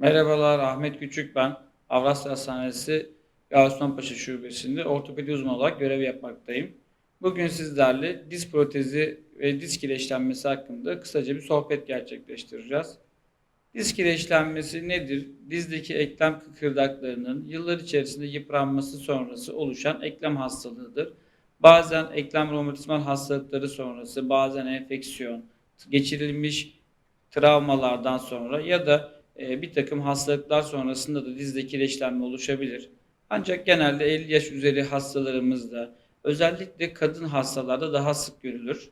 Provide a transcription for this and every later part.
Merhabalar, Ahmet Küçük ben. Avrasya Hastanesi Gaziosmanpaşa Şubesi'nde ortopedi uzmanı olarak görev yapmaktayım. Bugün sizlerle diz protezi ve diz kireçlenmesi hakkında kısaca bir sohbet gerçekleştireceğiz. Diz kireçlenmesi nedir? Dizdeki eklem kıkırdaklarının yıllar içerisinde yıpranması sonrası oluşan eklem hastalığıdır. Bazen eklem romatizmal hastalıkları sonrası, bazen enfeksiyon, geçirilmiş travmalardan sonra ya da e, bir takım hastalıklar sonrasında da dizde kireçlenme oluşabilir. Ancak genelde 50 yaş üzeri hastalarımızda özellikle kadın hastalarda daha sık görülür.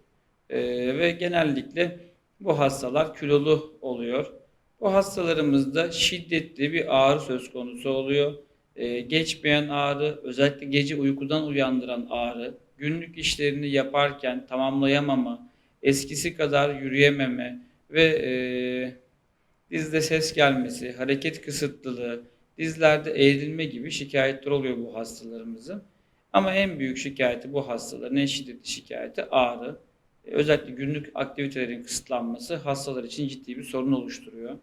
E, ve genellikle bu hastalar kilolu oluyor. Bu hastalarımızda şiddetli bir ağrı söz konusu oluyor. E, geçmeyen ağrı, özellikle gece uykudan uyandıran ağrı, günlük işlerini yaparken tamamlayamama, eskisi kadar yürüyememe ve e, dizde ses gelmesi, hareket kısıtlılığı, dizlerde eğrilme gibi şikayetler oluyor bu hastalarımızın. Ama en büyük şikayeti bu hastaların en şiddetli şikayeti ağrı. E, Özellikle günlük aktivitelerin kısıtlanması hastalar için ciddi bir sorun oluşturuyor.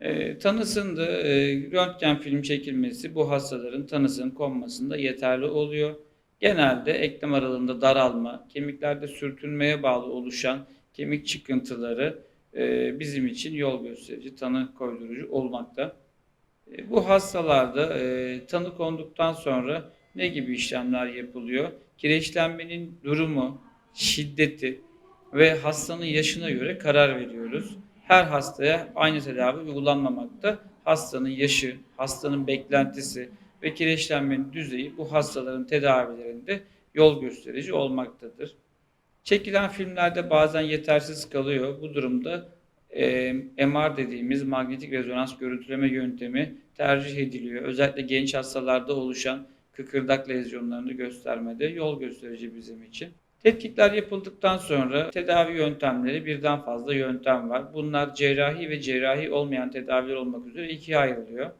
E, tanısında e, röntgen film çekilmesi bu hastaların tanısının konmasında yeterli oluyor. Genelde eklem aralığında daralma, kemiklerde sürtünmeye bağlı oluşan kemik çıkıntıları e, bizim için yol gösterici, tanı koydurucu olmakta. E, bu hastalarda e, tanı konduktan sonra ne gibi işlemler yapılıyor? Kireçlenmenin durumu, şiddeti ve hastanın yaşına göre karar veriyoruz. Her hastaya aynı tedavi uygulanmamakta. Hastanın yaşı, hastanın beklentisi ve kireçlenmenin düzeyi bu hastaların tedavilerinde yol gösterici olmaktadır. Çekilen filmlerde bazen yetersiz kalıyor. Bu durumda e, MR dediğimiz manyetik rezonans görüntüleme yöntemi tercih ediliyor. Özellikle genç hastalarda oluşan kıkırdak lezyonlarını göstermede yol gösterici bizim için. Tetkikler yapıldıktan sonra tedavi yöntemleri birden fazla yöntem var. Bunlar cerrahi ve cerrahi olmayan tedaviler olmak üzere ikiye ayrılıyor.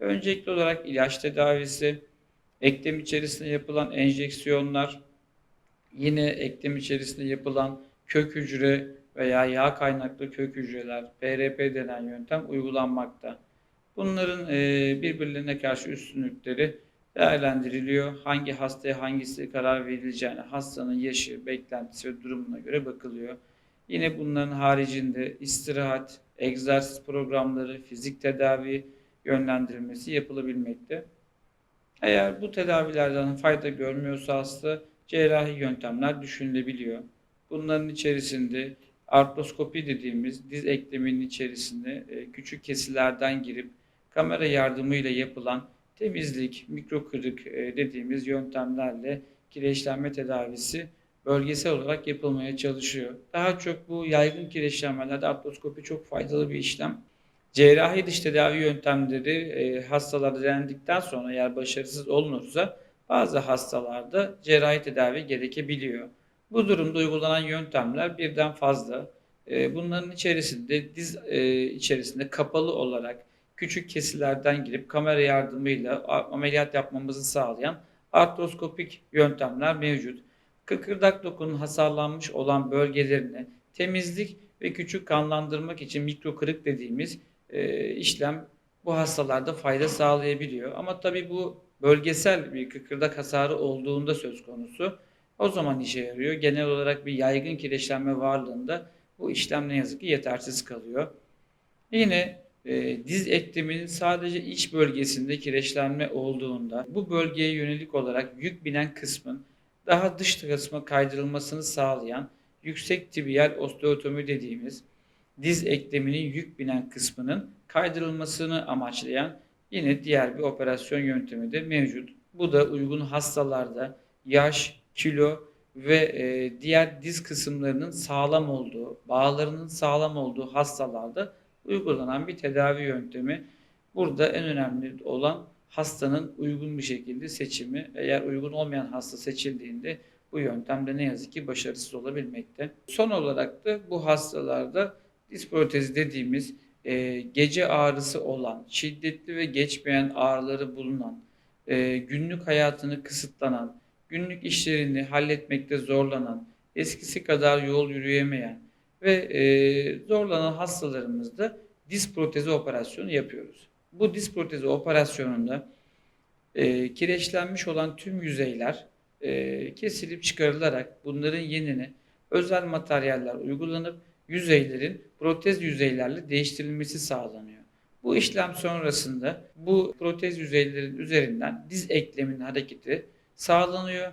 Öncelikli olarak ilaç tedavisi, eklem içerisinde yapılan enjeksiyonlar, yine eklem içerisinde yapılan kök hücre veya yağ kaynaklı kök hücreler, PRP denen yöntem uygulanmakta. Bunların e, birbirlerine karşı üstünlükleri değerlendiriliyor. Hangi hastaya hangisi karar verileceğine hastanın yaşı, beklentisi ve durumuna göre bakılıyor. Yine bunların haricinde istirahat, egzersiz programları, fizik tedavi yönlendirilmesi yapılabilmekte. Eğer bu tedavilerden fayda görmüyorsa hasta cerrahi yöntemler düşünülebiliyor. Bunların içerisinde artroskopi dediğimiz diz ekleminin içerisine e, küçük kesilerden girip kamera yardımıyla yapılan temizlik, mikro kırık e, dediğimiz yöntemlerle kireçlenme tedavisi bölgesel olarak yapılmaya çalışıyor. Daha çok bu yaygın kireçlenmelerde artroskopi çok faydalı bir işlem. Cerrahi dış tedavi yöntemleri e, hastalarda denendikten sonra eğer başarısız olunursa bazı hastalarda cerrahi tedavi gerekebiliyor. Bu durumda uygulanan yöntemler birden fazla. E, bunların içerisinde diz e, içerisinde kapalı olarak küçük kesilerden girip kamera yardımıyla ameliyat yapmamızı sağlayan artroskopik yöntemler mevcut. Kıkırdak dokunun hasarlanmış olan bölgelerini temizlik ve küçük kanlandırmak için mikro kırık dediğimiz e, işlem bu hastalarda fayda sağlayabiliyor. Ama tabii bu bölgesel bir kıkırdak hasarı olduğunda söz konusu. O zaman işe yarıyor. Genel olarak bir yaygın kireçlenme varlığında bu işlem ne yazık ki yetersiz kalıyor. Yine e, diz ekleminin sadece iç bölgesinde kireçlenme olduğunda bu bölgeye yönelik olarak yük binen kısmın daha dış kısma kaydırılmasını sağlayan yüksek tibiyal osteotomi dediğimiz diz ekleminin yük binen kısmının kaydırılmasını amaçlayan yine diğer bir operasyon yöntemi de mevcut. Bu da uygun hastalarda yaş, kilo ve e, diğer diz kısımlarının sağlam olduğu, bağlarının sağlam olduğu hastalarda uygulanan bir tedavi yöntemi. Burada en önemli olan hastanın uygun bir şekilde seçimi. Eğer uygun olmayan hasta seçildiğinde bu yöntemde ne yazık ki başarısız olabilmekte. Son olarak da bu hastalarda diz protezi dediğimiz e, gece ağrısı olan, şiddetli ve geçmeyen ağrıları bulunan, e, günlük hayatını kısıtlanan, günlük işlerini halletmekte zorlanan, eskisi kadar yol yürüyemeyen ve e, zorlanan hastalarımızda diz protezi operasyonu yapıyoruz. Bu diz protezi operasyonunda e, kireçlenmiş olan tüm yüzeyler e, kesilip çıkarılarak bunların yenine özel materyaller uygulanıp yüzeylerin protez yüzeylerle değiştirilmesi sağlanıyor. Bu işlem sonrasında bu protez yüzeylerin üzerinden diz ekleminin hareketi sağlanıyor.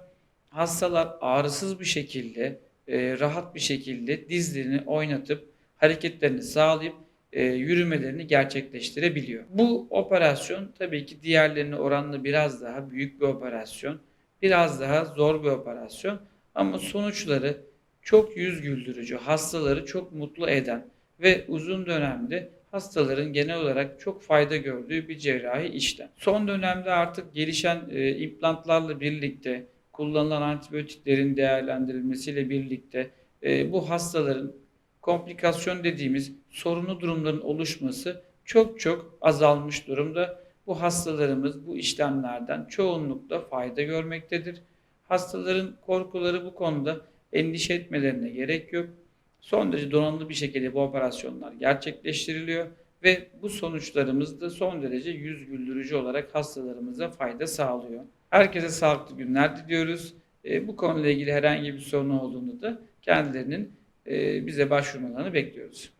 Hastalar ağrısız bir şekilde, e, rahat bir şekilde dizlerini oynatıp hareketlerini sağlayıp e, yürümelerini gerçekleştirebiliyor. Bu operasyon tabii ki diğerlerine oranla biraz daha büyük bir operasyon, biraz daha zor bir operasyon ama sonuçları çok yüz güldürücü, hastaları çok mutlu eden ve uzun dönemde hastaların genel olarak çok fayda gördüğü bir cerrahi işlem. Son dönemde artık gelişen e, implantlarla birlikte kullanılan antibiyotiklerin değerlendirilmesiyle birlikte e, bu hastaların komplikasyon dediğimiz sorunlu durumların oluşması çok çok azalmış durumda. Bu hastalarımız bu işlemlerden çoğunlukla fayda görmektedir. Hastaların korkuları bu konuda endişe etmelerine gerek yok. Son derece donanımlı bir şekilde bu operasyonlar gerçekleştiriliyor ve bu sonuçlarımız da son derece yüz güldürücü olarak hastalarımıza fayda sağlıyor. Herkese sağlıklı günler diliyoruz. E, bu konuyla ilgili herhangi bir sorun olduğunda da kendilerinin e, bize başvurmalarını bekliyoruz.